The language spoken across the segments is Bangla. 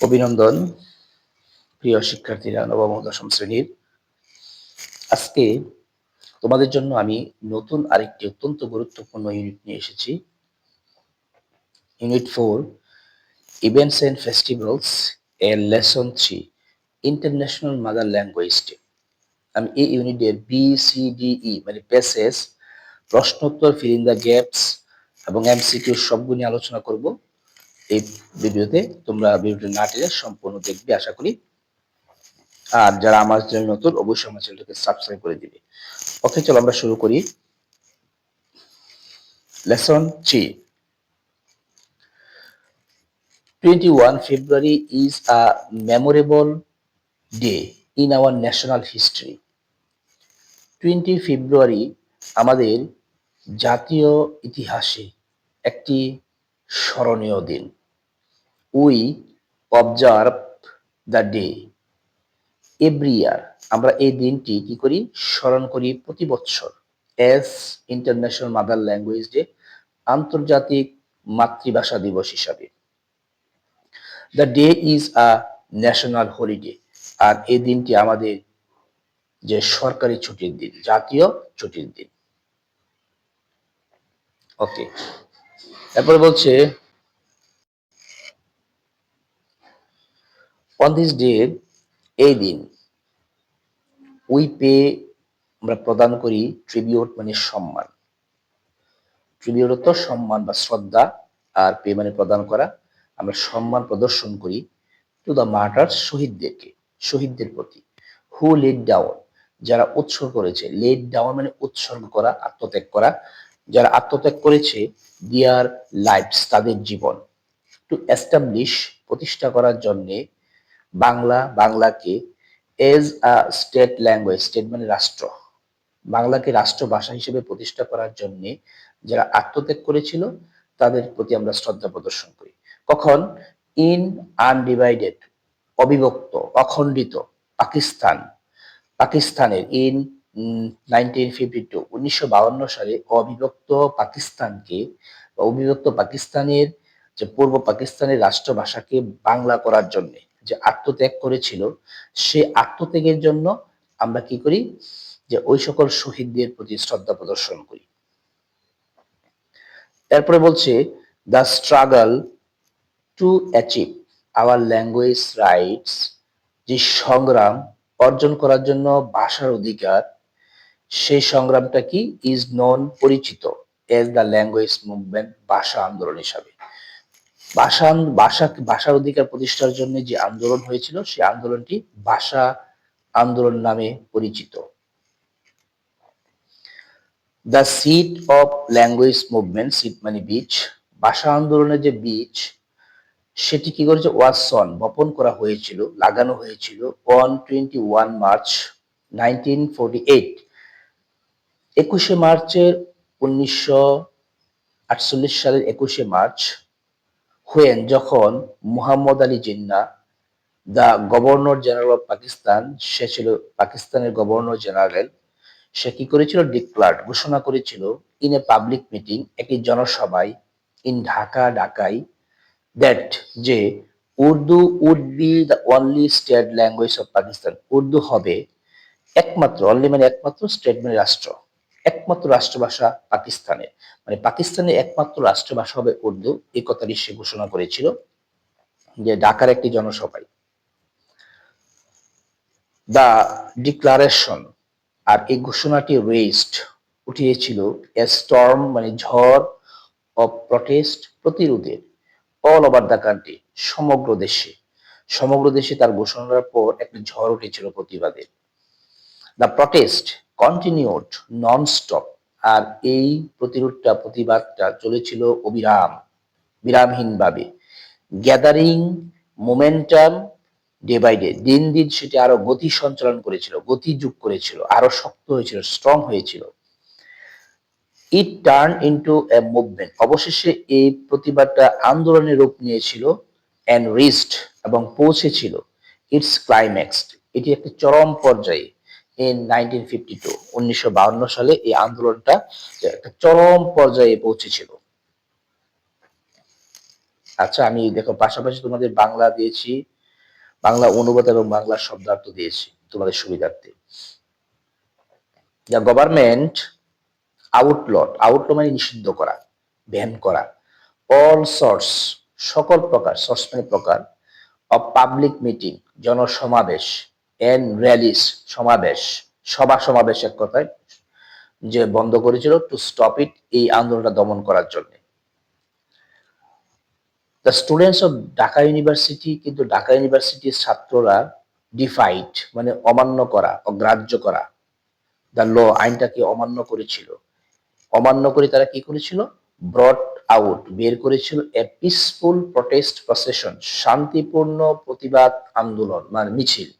অভিনন্দন, প্রিয় শিক্ষার্থীরা নবম দশম শ্রেণির। আজকে তোমাদের জন্য আমি নতুন আরেকটি অত্যন্ত গুরুত্বপূর্ণ ইউনিট নিয়ে এসেছি। Unit four events and festivals এর lesson three international mother language day আমি এই ইউনিটের বি সি ডি ই মানে প্যাসেজ প্রশ্নোত্তর ফিল দ্য গ্যাপস এবং এমসিকিউ সবগুলো আলোচনা করব। এই ভিডিওতে তোমরা ভিডিওটি না টেনে সম্পূর্ণ দেখবে, আশা করি। আর যারা আমার চ্যানেল নতুন, অবশ্যই আমার চ্যানেলটাকে সাবস্ক্রাইব করে দিবে। ওকে, চলো আমরা শুরু করি। Lesson three 21 February is a memorable day in our national history. 20 ফেব্রুয়ারি আমাদের জাতীয় ইতিহাসে একটি স্মরণীয় দিন। We observe the day every year আমরা এই দিনটি কি করি? স্মরণ করি প্রতি বছর। As international mother language day আন্তর্জাতিক মাতৃভাষা দিবস হিসাবে। The day is a national holiday আর এই দিনটি আমাদের যে সরকারি ছুটির দিন, জাতীয় ছুটির দিন। ওকে তারপরে বলছে অন দিস ডে এই দিন উই পে আমরা প্রদান করি ট্রিবিউট মানে সম্মান। ট্রিবিউট তো সম্মান বা শ্রদ্ধা, আর পে মানে প্রদান করা। আমরা সম্মান প্রদর্শন করি টু দ্য মার্টার শহীদদেরকে, শহীদদের প্রতি। হু লেড ডাউন যারা উৎসর্গ করেছে। লেড ডাউন মানে উৎসর্গ করা, আত্মত্যাগ করা। যারা আত্মত্যাগ করেছে দিয়ার লাইফস তাদের জীবন। টু এস্টাবলিশ প্রতিষ্ঠা করার জন্যে বাংলা বাংলাকে as a state language state মানে রাষ্ট্র। বাংলাকে রাষ্ট্র ভাষা হিসেবে প্রতিষ্ঠা করার জন্য যারা আত্মত্যাগ করেছিল, তাদের প্রতি আমরা শ্রদ্ধা প্রদর্শন করি। কখন? ইন আনডিভাইডেড অবিভক্ত, অখণ্ডিত পাকিস্তান। পাকিস্তানের ইন নাইনটিন ফিফটি টু উনিশশো সালে অবিভক্ত পাকিস্তানকে অবিভক্ত পাকিস্তানের, যে পূর্ব পাকিস্তানের রাষ্ট্রভাষাকে বাংলা করার জন্য। যে আত্মত্যাগ করেছিল, সে আত্মত্যাগের জন্য আমরা কি করি? যে ওই সকল শহীদদের প্রতি শ্রদ্ধা প্রদর্শন করি। এরপরে বলছে the struggle to achieve our language rights যে সংগ্রাম অর্জন করার জন্য ভাষার অধিকার সেই সংগ্রামটা কি? ইজ নন পরিচিত এজ দ্য ল্যাঙ্গুয়েজ মুভমেন্ট ভাষা আন্দোলন হিসাবে। ভাষা ভাষা ভাষার অধিকার প্রতিষ্ঠার জন্য যে আন্দোলন হয়েছিল, সেই আন্দোলনটি ভাষা আন্দোলন নামে পরিচিত। The seed of language movement seed মানে বীজ। ভাষা আন্দোলনের যে বীজ, সেটি কি করেছে? ওয়াসন, বপন করা হয়েছিল, লাগানো হয়েছিল on twenty one March nineteen forty eight একুশে মার্চের উনিশশো আটচল্লিশ সালের একুশে মার্চ হুয়েন যখন Muhammad Ali Jinnah the governor general of Pakistan, সে ছিল পাকিস্তানের গভর্নর জেনারেল, সে কি করেছিল? ডিক্লার্ড, ঘোষণা করেছিল ইন এ পাবলিক মিটিং একটি জনসভায় ইন ঢাকা, ঢাকায় দ্যাট যে Urdu would be the only state language of Pakistan Urdu হবে একমাত্র অনলি মানে একমাত্র স্টেট মানে রাষ্ট্র। একমাত্র রাষ্ট্রভাষা পাকিস্তানে মানে পাকিস্তানের একমাত্র রাষ্ট্রভাষা হবে উর্দু এই কথাটি সে ঘোষণা করেছিল যে ঢাকার একটি জনসভায়। দা ডিক্লারেশন আর এই ঘোষণাটি রেস্ট উঠিয়েছিল স্টর্ম মানে ঝড় অফ প্রটেস্ট প্রতিরোধের অল ওভার দ্য কান্ট্রি সমগ্র দেশে। সমগ্র দেশে তার ঘোষণার পর একটা ঝড় উঠেছিল প্রতিবাদের the protest continued non stop আর এই প্রতিরোধটা, প্রতিবাদটা চলেছিল অবিরাম, বিরামহীনভাবে। Gathering momentum day by day দিন দিন সেটি আরও গতি সঞ্চালন করেছিল, গতি যোগ করেছিল, আরও শক্ত হয়েছিল স্ট্রং হয়েছিল। It turn into a movement অবশেষে এই প্রতিবাদটা আন্দোলনের রূপ নিয়েছিল অ্যান্ড রিস্ট এবং পৌঁছেছিল। ইটস ক্লাইম্যাক্স এটি একটি চরম পর্যায়ে ইন নাইনটিন ফিফটি টু উনিশশো সালে এই আন্দোলনটা একটা চরম পর্যায়ে পৌঁছেছিল। আচ্ছা আমি দেখো, পাশাপাশি তোমাদের বাংলা দিয়েছি, বাংলা অনুবাদ এবং বাংলা শব্দার্থ দিয়েছি তোমাদের সুবিধার্থে। দ্য গভর্নমেন্ট আউটলট আউটল মানে নিষিদ্ধ করা ব্যান করা অল সর্টস সকল প্রকার সর্টস মানে প্রকার অফ পাবলিক মিটিং জনসমাবেশ এন্ড র্যালিস সমাবেশ, সভা সমাবেশ এক কথায়, যে বন্ধ করেছিল টু স্টপ ইট এই আন্দোলনটা দমন করার জন্য। The students of Dhaka university কিন্তু ঢাকা ইউনিভার্সিটির ছাত্ররা ডিফাইড মানে অমান্য করা, অগ্রাহ্য করা দ্য ল আইনটাকে অমান্য করেছিল। অমান্য করে তারা কি করেছিল? ব্রড আউট বের করেছিল এ পিসফুল প্রটেস্ট প্রসেশন শান্তিপূর্ণ প্রতিবাদ আন্দোলন মানে মিছিল।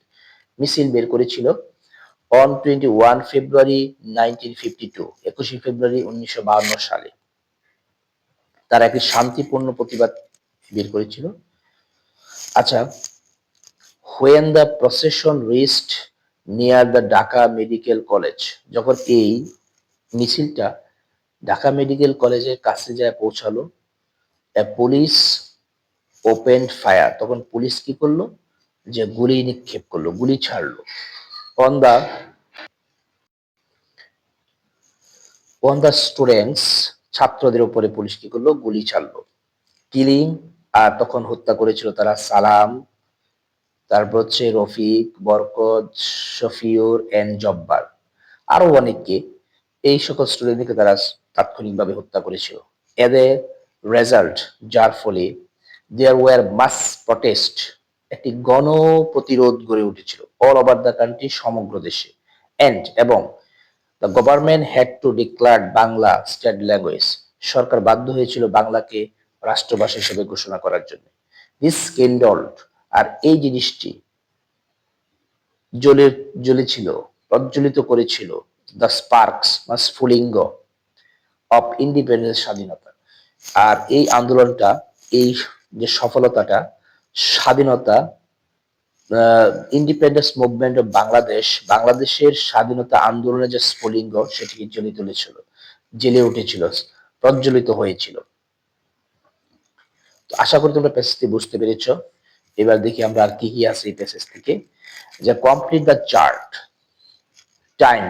মিছিল বের করেছিল on twenty one February nineteen fifty two একুশে ফেব্রুয়ারি উনিশশো বাহান্ন সালে। তারা একটি শান্তিপূর্ণ প্রতিবাদ বের করেছিল। আচ্ছা when the procession reached near the Dhaka medical college যখন এই মিছিলটা ঢাকা মেডিকেল কলেজের কাছে যায় পৌঁছালো পুলিশ ওপেন ফায়ার তখন পুলিশ কি করল? যে গুলি নিক্ষেপ করল, গুলি ছাড়লো। On the on the students ছাত্রদের উপরে পুলিশ কি করল? গুলি ছাড়লো। কিলিং আর তখন হত্যা করেছিল তারা সালাম। তারপর হচ্ছে রফিক, বরকত, শফিউর এন্ড জব্বার। আরও অনেককে। এই সকল স্টুডেন্টকে তারা তাৎক্ষণিকভাবে হত্যা করেছিল। এদের রেজাল্ট যার ফলে দেয়ার ওয়ার মাস প্রটেস্ট একটি গণ প্রতিরোধ গড়ে উঠেছিল অল ওভার দ্য কান্ট্রি সমগ্র দেশে। এন্ড এবং the government had to declare Bangla state language সরকার বাধ্য হয়েছিল বাংলাকে রাষ্ট্রভাষা হিসেবে ঘোষণা করার জন্য। দিস কেন্ডল্ড আর এই জিনিসটি জ্বলে, জ্বলেছিল, প্রজ্বলিত করেছিল দ্য স্পার্কস বা স্ফুলিঙ্গ অফ ইন্ডিপেন্ডেন্স স্বাধীনতা। আর এই আন্দোলনটা, এই যে সফলতাটা স্বাধীনতা ইন্ডিপেন্ডেন্স মুভমেন্ট অফ বাংলাদেশ বাংলাদেশের স্বাধীনতা আন্দোলনের যে স্ফুলিঙ্গ সেটিকে জ্বলে তুলেছিল জেলে উঠেছিল, প্রজ্বলিত হয়েছিল। তো আশা করি তোমরা প্যাসেজটি বুঝতে পেরেছ। এবার দেখি আমরা আর কি কি আছে এই প্যাসেজ থেকে। যে complete the chart time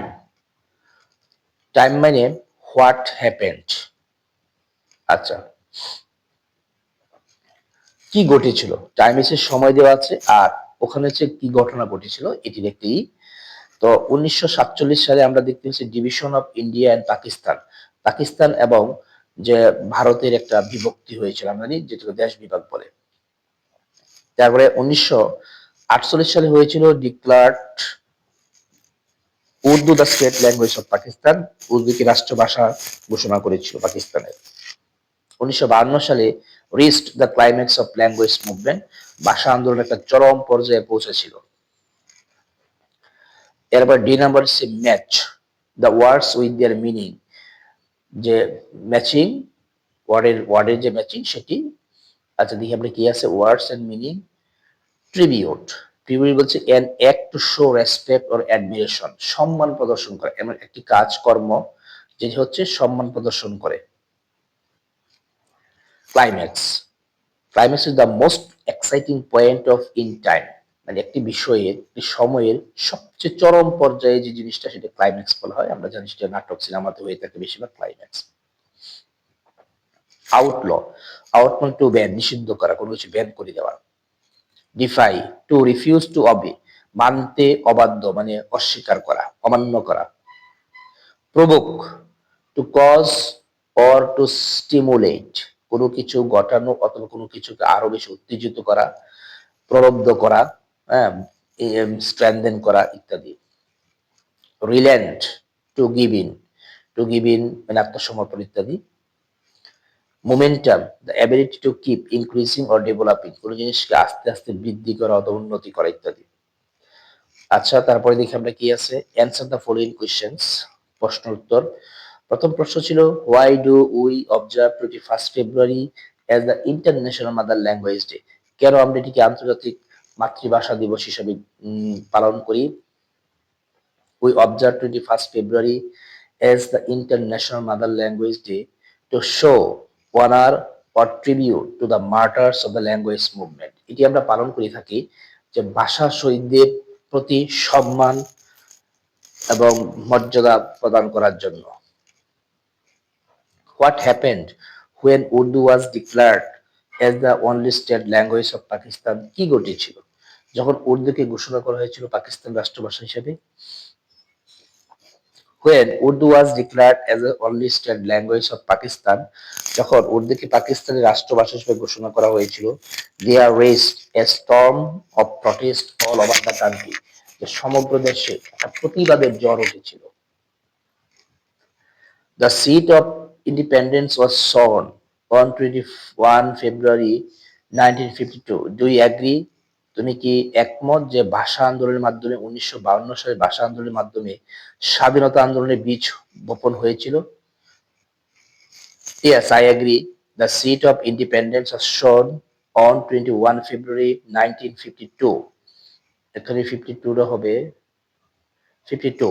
time মানে হোয়াট হ্যাপেন্ড আচ্ছা। কি ঘটেছিল? টাইমিসের সময় দেওয়া আছে আর ওখানে হচ্ছে কি ঘটনা ঘটেছিল এটির একটি তো উনিশশো সালে আমরা দেখতে পাচ্ছি division of India and Pakistan Pakistan এবং যে ভারতের একটা বিভক্তি হয়েছিল, আমরা জানি, যেটাকে দেশ বিভাগ বলে। তারপরে উনিশশো আটচল্লিশ সালে হয়েছিল declared Urdu the state language of Pakistan উর্দুকে রাষ্ট্রভাষা ঘোষণা করেছিল পাকিস্তানের। উনিশশো সালে reached the climax of language movement ভাষা আন্দোলন একটা চরম পর্যায়ে পৌঁছেছিল। এরপর ডি নাম্বার হচ্ছে match the words with their meaning যে ম্যাচিং ওয়ার্ডের ওয়ার্ডের যে ম্যাচিং সেটি আচ্ছা দেখি আমরা কি আছে? Words and meaning tribute tribute বলছে an act to show respect or admiration সম্মান প্রদর্শন করে। এমন একটি কাজ কর্ম যেটি হচ্ছে সম্মান প্রদর্শন করে। Climax climax is the most exciting point of in time মানে একটি বিষয়ের একটি সময়ের সবচেয়ে চরম পর্যায়ে যে জিনিসটা সেটা ক্লাইম্যাক্স বলা হয়। আমরা জানি সেটা নাটক সিনেমাতে হয়ে থাকে বেশিরভাগ ক্লাইম্যাক্স আউটল আউট মানে টু ব্যান নিষিদ্ধ করা, কোনো কিছু ব্যান করে দেওয়া। Defy to refuse to obey মানতে অবাধ্য মানে অস্বীকার করা, অমান্য করা। Provoke to cause or to stimulate কোনো কিছু ঘটানো অথবা কোনো কিছুকে আরও বেশি উত্তেজিত করা, প্রলব্ধ করা হ্যাঁ স্ট্রেন্থেন করা ইত্যাদি। Relent to give in to give in মানে আত্মসমর্পণ ইত্যাদি। Momentum the ability to keep increasing or developing কোনো জিনিসকে আস্তে আস্তে বৃদ্ধি করা অথবা উন্নতি করা ইত্যাদি। আচ্ছা তারপরে দেখি আমরা কি আছে। অ্যান্সার দ্য ফলোইং কোয়েশ্চেন্স প্রশ্ন উত্তর। প্রথম প্রশ্ন ছিল why do we observe twenty first February as the international mother language day কেন আমরা এটিকে আন্তর্জাতিক মাতৃভাষা দিবস হিসেবে পালন করি? We observe twenty first February as the international mother language day to show honor or tribute to the martyrs of the language movement. এটি আমরা পালন করে থাকি যে ভাষা শহীদদের প্রতি সম্মান এবং মর্যাদা প্রদান করার জন্য। What happened when Urdu was declared as the only state language of Pakistan কি ঘটেছিল? যখন উর্দুকে ঘোষণা করা হয়েছিল পাকিস্তান রাষ্ট্রভাষা হিসেবে? When Urdu was declared as the only state language of Pakistan যখন উর্দুকে পাকিস্তানের রাষ্ট্রভাষা হিসেবে ঘোষণা করা হয়েছিল there rest a storm of protest all over the country যে সমগ্র দেশে একটা প্রতিবাদের জ্বর উঠেছিল। The seat of independence was sown on 21 February 1952. Do you agree? তুমি কি একমত যে ভাষা আন্দোলনের মাধ্যমে উনিশশো সালে ভাষা আন্দোলনের মাধ্যমে স্বাধীনতা আন্দোলনের বীজ বপন হয়েছিল Yes, I agree. The seat of independence was shown on 21 February 1952. এখানে 52 টা হবে 52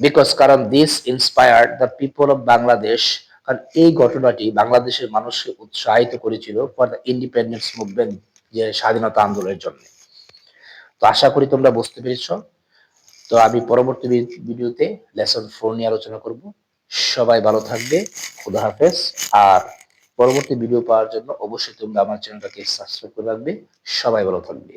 বিকজ কারণ this inspired the people of Bangladesh কারণ এই ঘটনাটি বাংলাদেশের মানুষকে উৎসাহিত করেছিল ফর দ্য ইন্ডিপেন্ডেন্স মুভমেন্ট যে স্বাধীনতা আন্দোলনের জন্য। তো আশা করি তোমরা বুঝতে পেরেছ। তো আমি পরবর্তী ভিডিওতে লেসন ফোর নিয়ে আলোচনা করব। সবাই ভালো থাকবে, খুদা হাফেজ। আর পরবর্তী ভিডিও পাওয়ার জন্য অবশ্যই তোমরা আমার চ্যানেলটাকে সাবস্ক্রাইব করে রাখবে। সবাই ভালো থাকবে।